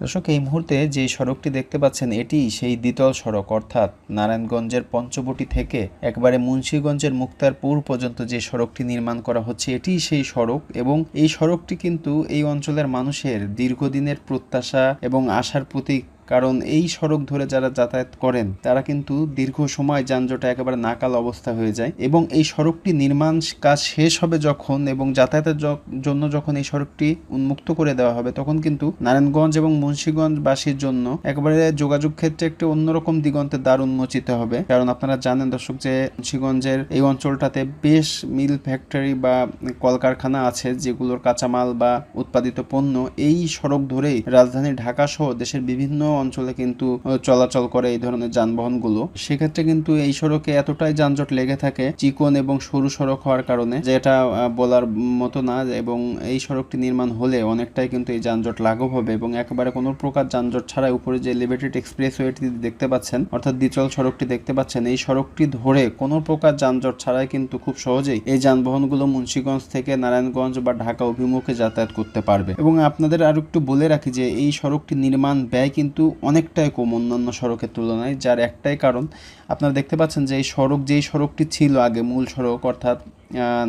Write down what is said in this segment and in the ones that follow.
দর্শক, এই মুহূর্তে যে সড়কটি দেখতে পাচ্ছেন, এটি সেই দ্বিতল সড়ক। অর্থাৎ নারায়ণগঞ্জের পঞ্চবটি থেকে একবারে মুন্সীগঞ্জের মুক্তারপুর পর্যন্ত যে সড়কটি নির্মাণ করা হচ্ছে, এটি সেই সড়ক এবং এই সড়কটি কিন্তু এই অঞ্চলের মানুষের দীর্ঘদিনের প্রত্যাশা এবং আশার প্রতীক কারণ এই সড়ক ধরে যারা যাতায়াত করেন, তারা কিন্তু দীর্ঘ সময় যানজটে একেবারে নাকাল অবস্থা হয়ে যায় এবং এই সড়কটি নির্মাণ কাজ শেষ হবে যখন এবং যাতায়াতের জন্য যখন এই সড়কটি উন্মুক্ত করে দেওয়া হবে, তখন কিন্তু নারায়ণগঞ্জ এবং মুন্সীগঞ্জবাসীর জন্য একেবারে যোগাযোগ ক্ষেত্রে একটি অন্যরকম দিগন্তের দ্বার উন্মোচিত হবে। কারণ আপনারা জানেন দর্শক, যে মুন্সীগঞ্জের এই অঞ্চলটাতে বেশ মিল ফ্যাক্টরি বা কলকারখানা আছে, যেগুলোর কাঁচামাল বা উৎপাদিত পণ্য এই সড়ক ধরেই রাজধানী ঢাকা সহ দেশের বিভিন্ন অঞ্চলে কিন্তু চলাচল করে এই ধরনের যানবাহনগুলো। সেক্ষেত্রে কিন্তু এই সড়কে এতটাই যানজট লেগে থাকে চিকন এবং সরু সড়ক হওয়ার কারণে, যেটা বলার মতো না এবং এই সড়কটি নির্মাণ হলে অনেকটাই কিন্তু এই যানজট লাঘব হবে এবং একেবারে কোনো প্রকার যানজট ছাড়াই উপরে যে এলিভেটেড এক্সপ্রেস ওয়েটি দেখতে পাচ্ছেন, অর্থাৎ দ্বিচল সড়কটি দেখতে পাচ্ছেন, এই সড়কটি ধরে কোনো প্রকার যানজট ছাড়াই কিন্তু খুব সহজেই এই যানবাহনগুলো মুন্সীগঞ্জ থেকে নারায়ণগঞ্জ বা ঢাকা অভিমুখে যাতায়াত করতে পারবে। এবং আপনাদের আরও একটু বলে রাখি যে এই সড়কটি নির্মাণ ব্যয় কিন্তু অনেকটাই কম অন্যান্য সড়কের তুলনায়, যার একটাই কারণ, আপনারা দেখতে পাচ্ছেন যে এই সড়ক, যেই সড়কটি ছিল আগে মূল সড়ক, অর্থাৎ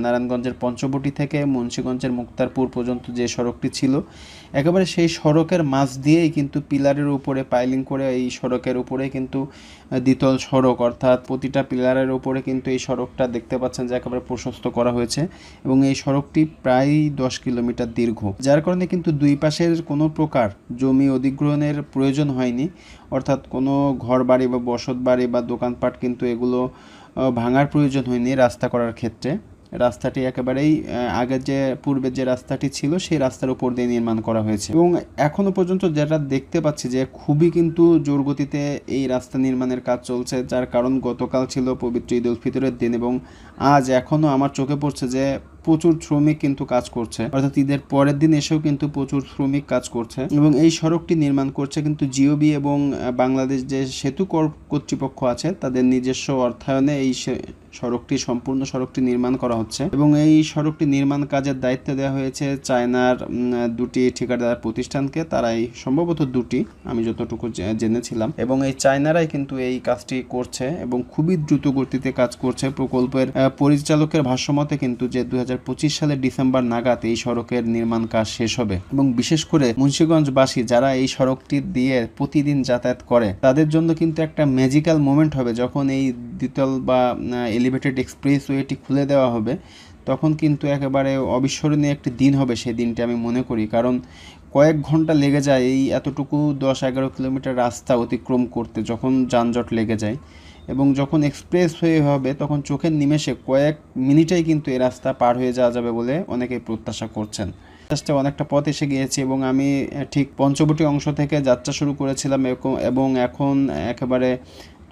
নারায়ণগঞ্জের পঞ্চবটি থেকে মুন্সীগঞ্জের মুক্তারপুর পর্যন্ত যে সড়কটি ছিল একেবারে সেই সড়কের মাঝ দিয়েই কিন্তু পিলারের উপরে পাইলিং করে এই সড়কের উপরে কিন্তু দ্বিতল সড়ক, অর্থাৎ প্রতিটা পিলারের উপরে কিন্তু এই সড়কটা দেখতে পাচ্ছেন যে একেবারে প্রশস্ত করা হয়েছে এবং এই সড়কটি প্রায় দশ কিলোমিটার দীর্ঘ। যার কারণে কিন্তু দুই পাশের কোনো প্রকার জমি অধিগ্রহণের প্রয়োজন হয়নি। অর্থাৎ কোনো ঘর বাড়ি বা বসত বাড়ি বা দোকানপাট কিন্তু এগুলো ভাঙার প্রয়োজন হয়নি রাস্তা করার ক্ষেত্রে। রাস্তাটি একেবারেই আগের যে, পূর্বের যে রাস্তাটি ছিল, সেই রাস্তার উপর দিয়ে নির্মাণ করা হয়েছে। এবং এখনও পর্যন্ত যেটা দেখতে পাচ্ছি যে, খুবই কিন্তু জোর গতিতে এই রাস্তা নির্মাণের কাজ চলছে, যার কারণ গতকাল ছিল পবিত্র ঈদ উল ফিতরের দিন এবং আজ এখনও আমার চোখে পড়ছে যে প্রচুর শ্রমিক কিন্তু কাজ করছে। অর্থাৎ ঈদের পরের দিন এসেও কিন্তু প্রচুর শ্রমিক কাজ করছে। এবং এই সড়কটি নির্মাণ করছে কিন্তু জিওবি এবং বাংলাদেশ যে সেতু কর- কর্তৃপক্ষ আছে, তাদের নিজস্ব অর্থায়নে এই সড়কটি, সম্পূর্ণ সড়কটি নির্মাণ করা হচ্ছে। এবং এই সড়কটি নির্মাণ কাজের দায়িত্ব দেওয়া হয়েছে চায়নার দুটি ঠিকাদার প্রতিষ্ঠানকে। তারাই সম্ভবত দুটি, আমি যতটুকু জেনেছিলাম। এবং এই চায়নারাই কিন্তু এই কাজটি করছে এবং খুবই দ্রুত গতিতে কাজ করছে। প্রকল্পের পরিচালকের ভাষ্যমতে কিন্তু যে দুই হাজার সালের ডিসেম্বর নাগাদ এই সড়কের নির্মাণ কাজ শেষ হবে। এবং বিশেষ করে মুন্সীগঞ্জবাসী যারা এই সড়কটি দিয়ে প্রতিদিন যাতায়াত করে, তাদের জন্য কিন্তু একটা ম্যাজিক্যাল মোমেন্ট হবে যখন এই দ্বিতল বা এলিভেটেড এক্সপ্রেস ওয়েটি খুলে দেওয়া হবে। তখন কিন্তু একেবারে অবিস্মরণীয় একটি দিন হবে সেই দিনটি আমি মনে করি। কারণ কয়েক ঘণ্টা লেগে যায় এই এতটুকু দশ এগারো কিলোমিটার রাস্তা অতিক্রম করতে, যখন যানজট লেগে যায়। এবং যখন এক্সপ্রেস হয়ে হবে, তখন চোখের নিমেষে কয়েক মিনিটেই কিন্তু এই রাস্তা পার হয়ে যাওয়া যাবে বলে অনেকেই প্রত্যাশা করছেন। জাস্ট অনেকটা পথ এসে গিয়েছি এবং আমি ঠিক পঞ্চবটি অংশ থেকে যাত্রা শুরু করেছিলাম এবং এখন একেবারে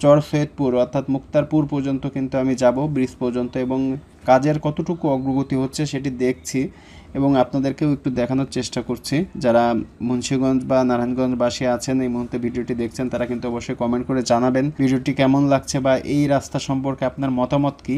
চর সৈয়দপুর অর্থাৎ মুক্তারপুর পর্যন্ত কিন্তু আমি যাব, ব্রিজ পর্যন্ত, এবং কাজের কতটুকু অগ্রগতি হচ্ছে সেটি দেখছি এবং আপনাদেরকেও একটু দেখানোর চেষ্টা করছি। যারা মুন্সীগঞ্জ বা নারায়ণগঞ্জবাসী আছেন, এই মুহূর্তে ভিডিওটি দেখছেন, তারা কিন্তু অবশ্যই কমেন্ট করে জানাবেন। ভিডিওটি কেমন লাগছে বা এই রাস্তা সম্পর্কে আপনার মতামত কি?